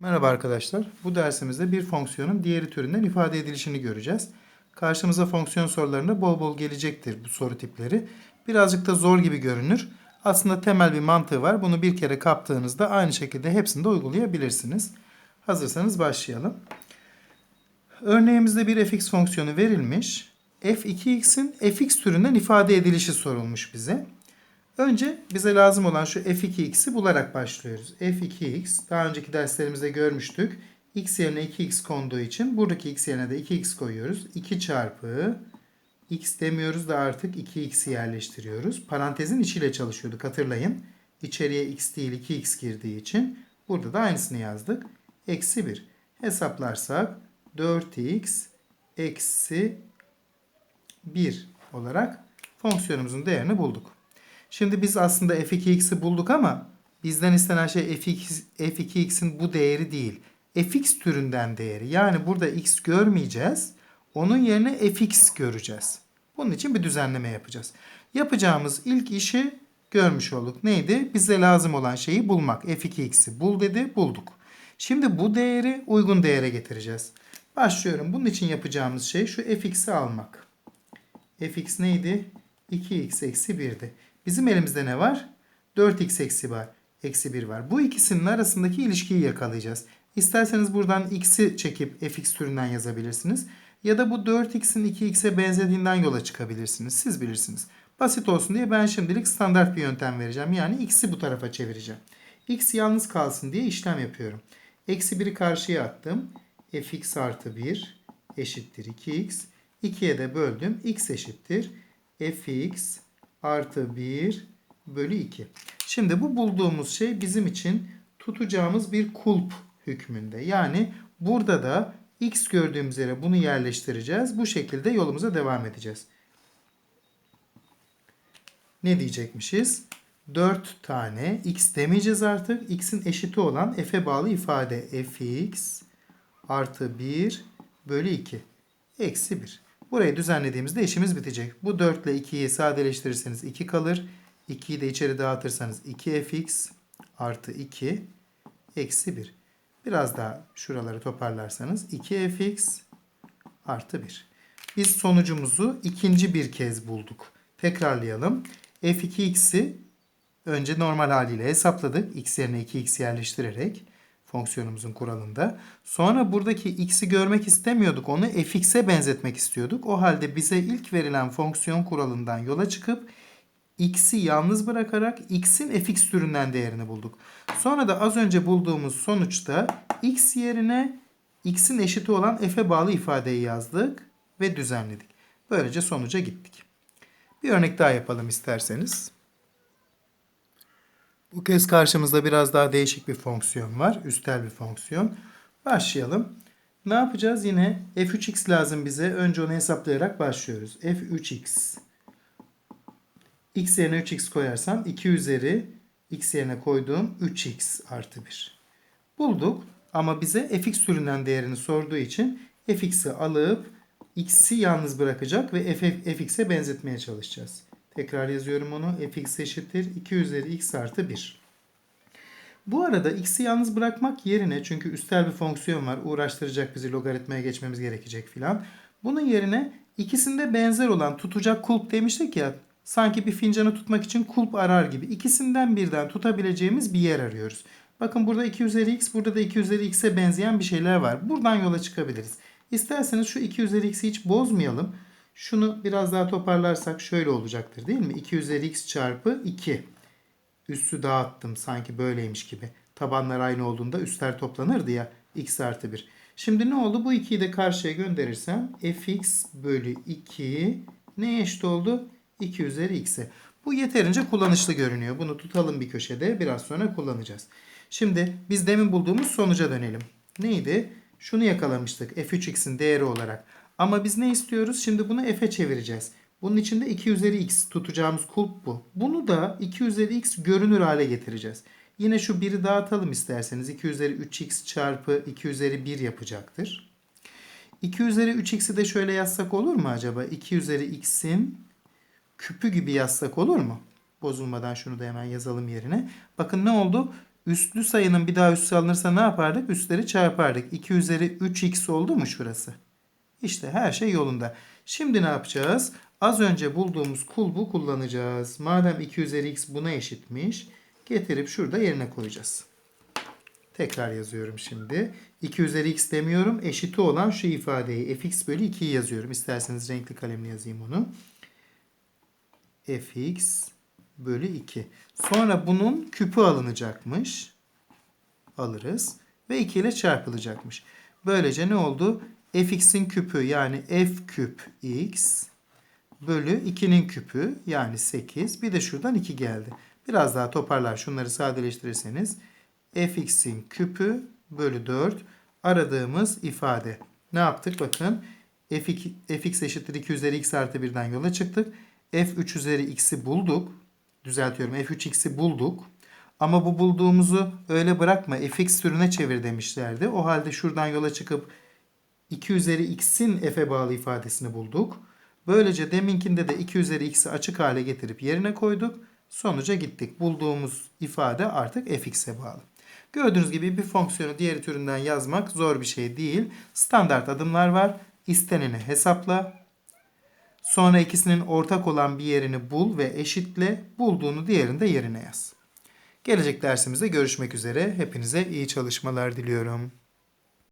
Merhaba arkadaşlar. Bu dersimizde bir fonksiyonun diğeri türünden ifade edilişini göreceğiz. Karşımıza fonksiyon sorularında bol bol gelecektir bu soru tipleri. Birazcık da zor gibi görünür. Aslında temel bir mantığı var. Bunu bir kere kaptığınızda aynı şekilde hepsini de uygulayabilirsiniz. Hazırsanız başlayalım. Örneğimizde bir fx fonksiyonu verilmiş. f2x'in fx türünden ifade edilişi sorulmuş bize. Önce bize lazım olan şu f2x'i bularak başlıyoruz. f2x daha önceki derslerimizde görmüştük. x yerine 2x konduğu için buradaki x yerine de 2x koyuyoruz. 2 çarpı x demiyoruz da artık 2x'i yerleştiriyoruz. Parantezin içiyle çalışıyorduk hatırlayın. İçeriye x değil 2x girdiği için burada da aynısını yazdık. Eksi 1. Hesaplarsak 4x eksi 1 olarak fonksiyonumuzun değerini bulduk. Şimdi biz aslında f2x'i bulduk ama bizden istenen şey f2, f2x'in bu değeri değil. fx türünden değeri. Yani burada x görmeyeceğiz. Onun yerine fx göreceğiz. Bunun için bir düzenleme yapacağız. Yapacağımız ilk işi görmüş olduk. Neydi? Bize lazım olan şeyi bulmak. f2x'i bul dedi, bulduk. Şimdi bu değeri uygun değere getireceğiz. Başlıyorum. Bunun için yapacağımız şey şu fx'i almak. fx neydi? 2x eksi 1'di. Bizim elimizde ne var? 4x eksi var. Eksi 1 var. Bu ikisinin arasındaki ilişkiyi yakalayacağız. İsterseniz buradan x'i çekip fx türünden yazabilirsiniz. Ya da bu 4x'in 2x'e benzediğinden yola çıkabilirsiniz. Siz bilirsiniz. Basit olsun diye ben şimdilik standart bir yöntem vereceğim. Yani x'i bu tarafa çevireceğim. x yalnız kalsın diye işlem yapıyorum. Eksi 1'i karşıya attım. fx artı 1 eşittir 2x. 2'ye de böldüm. x eşittir. fx artı 1 bölü 2. Şimdi bu bulduğumuz şey bizim için tutacağımız bir kulp hükmünde. Yani burada da x gördüğümüz yere bunu yerleştireceğiz. Bu şekilde yolumuza devam edeceğiz. Ne diyecekmişiz? 4 tane x demeyeceğiz artık. x'in eşiti olan f'e bağlı ifade fx artı 1 bölü 2 eksi 1. Burayı düzenlediğimizde işimiz bitecek. Bu 4 ile 2'yi sadeleştirirseniz 2 kalır. 2'yi de içeri dağıtırsanız 2fx artı 2 eksi 1. Biraz daha şuraları toparlarsanız 2fx artı 1. Biz sonucumuzu ikinci bir kez bulduk. Tekrarlayalım. f2x'i önce normal haliyle hesapladık. x yerine 2x yerleştirerek fonksiyonumuzun kuralında. Sonra buradaki x'i görmek istemiyorduk. Onu fx'e benzetmek istiyorduk. O halde bize ilk verilen fonksiyon kuralından yola çıkıp x'i yalnız bırakarak x'in fx türünden değerini bulduk. Sonra da az önce bulduğumuz sonuçta x yerine x'in eşiti olan f'e bağlı ifadeyi yazdık ve düzenledik. Böylece sonuca gittik. Bir örnek daha yapalım isterseniz. Bu kez karşımızda biraz daha değişik bir fonksiyon var. Üstel bir fonksiyon. Başlayalım. Ne yapacağız? Yine f3x lazım bize. Önce onu hesaplayarak başlıyoruz. f3x. x yerine 3x koyarsam 2 üzeri x yerine koyduğum 3x artı 1. Bulduk ama bize fx türünden değerini sorduğu için fx'i alıp x'i yalnız bırakacak ve fx'e benzetmeye çalışacağız. Tekrar yazıyorum onu. fx eşittir 2 üzeri x artı 1. Bu arada x'i yalnız bırakmak yerine çünkü üstel bir fonksiyon var. Uğraştıracak bizi logaritmaya geçmemiz gerekecek filan. Bunun yerine ikisinde benzer olan tutacak kulp demiştik ya. Sanki bir fincanı tutmak için kulp arar gibi. İkisinden birden tutabileceğimiz bir yer arıyoruz. Bakın burada 2 üzeri x, burada da 2 üzeri x'e benzeyen bir şeyler var. Buradan yola çıkabiliriz. İsterseniz şu 2 üzeri x'i hiç bozmayalım. Şunu biraz daha toparlarsak şöyle olacaktır değil mi? 2 üzeri x çarpı 2. Üssü dağıttım sanki böyleymiş gibi. Tabanlar aynı olduğunda üstler toplanırdı ya. x artı 1. Şimdi ne oldu? Bu 2'yi de karşıya gönderirsem fx bölü 2 neye eşit oldu? 2 üzeri x'e. Bu yeterince kullanışlı görünüyor. Bunu tutalım bir köşede. Biraz sonra kullanacağız. Şimdi biz demin bulduğumuz sonuca dönelim. Neydi? Şunu yakalamıştık f3x'in değeri olarak. Ama biz ne istiyoruz? Şimdi bunu f'e çevireceğiz. Bunun için de 2 üzeri x tutacağımız kulp bu. Bunu da 2 üzeri x görünür hale getireceğiz. Yine şu 1'i dağıtalım isterseniz. 2 üzeri 3x çarpı 2 üzeri 1 yapacaktır. 2 üzeri 3x'i de şöyle yazsak olur mu acaba? 2 üzeri x'in küpü gibi yazsak olur mu? Bozulmadan şunu da hemen yazalım yerine. Bakın ne oldu? Üstlü sayının bir daha üssü alınırsa ne yapardık? Üstleri çarpardık. 2 üzeri 3x oldu mu şurası? İşte her şey yolunda. Şimdi ne yapacağız? Az önce bulduğumuz kulbu kullanacağız. Madem 2 üzeri x buna eşitmiş. Getirip şurada yerine koyacağız. Tekrar yazıyorum şimdi. 2 üzeri x demiyorum. Eşiti olan şu ifadeyi fx bölü 2'yi yazıyorum. İsterseniz renkli kalemle yazayım onu. fx bölü 2. Sonra bunun küpü alınacakmış. Alırız. Ve 2 ile çarpılacakmış. Böylece ne oldu? Fx'in küpü yani f küp x bölü 2'nin küpü yani 8. Bir de şuradan 2 geldi. Biraz daha toparlar şunları sadeleştirirseniz fx'in küpü bölü 4 aradığımız ifade. Ne yaptık? Bakın f2, fx eşittir 2 üzeri x artı 1'den yola çıktık. f3 üzeri x'i bulduk. Düzeltiyorum f3x'i bulduk. Ama bu bulduğumuzu öyle bırakma fx türüne çevir demişlerdi. O halde şuradan yola çıkıp 2 üzeri x'in f'e bağlı ifadesini bulduk. Böylece deminkinde de 2 üzeri x'i açık hale getirip yerine koyduk. Sonuca gittik. Bulduğumuz ifade artık fx'e bağlı. Gördüğünüz gibi bir fonksiyonu diğer türünden yazmak zor bir şey değil. Standart adımlar var. İsteneni hesapla. Sonra ikisinin ortak olan bir yerini bul ve eşitle. Bulduğunu diğerinde yerine yaz. Gelecek dersimizde görüşmek üzere. Hepinize iyi çalışmalar diliyorum.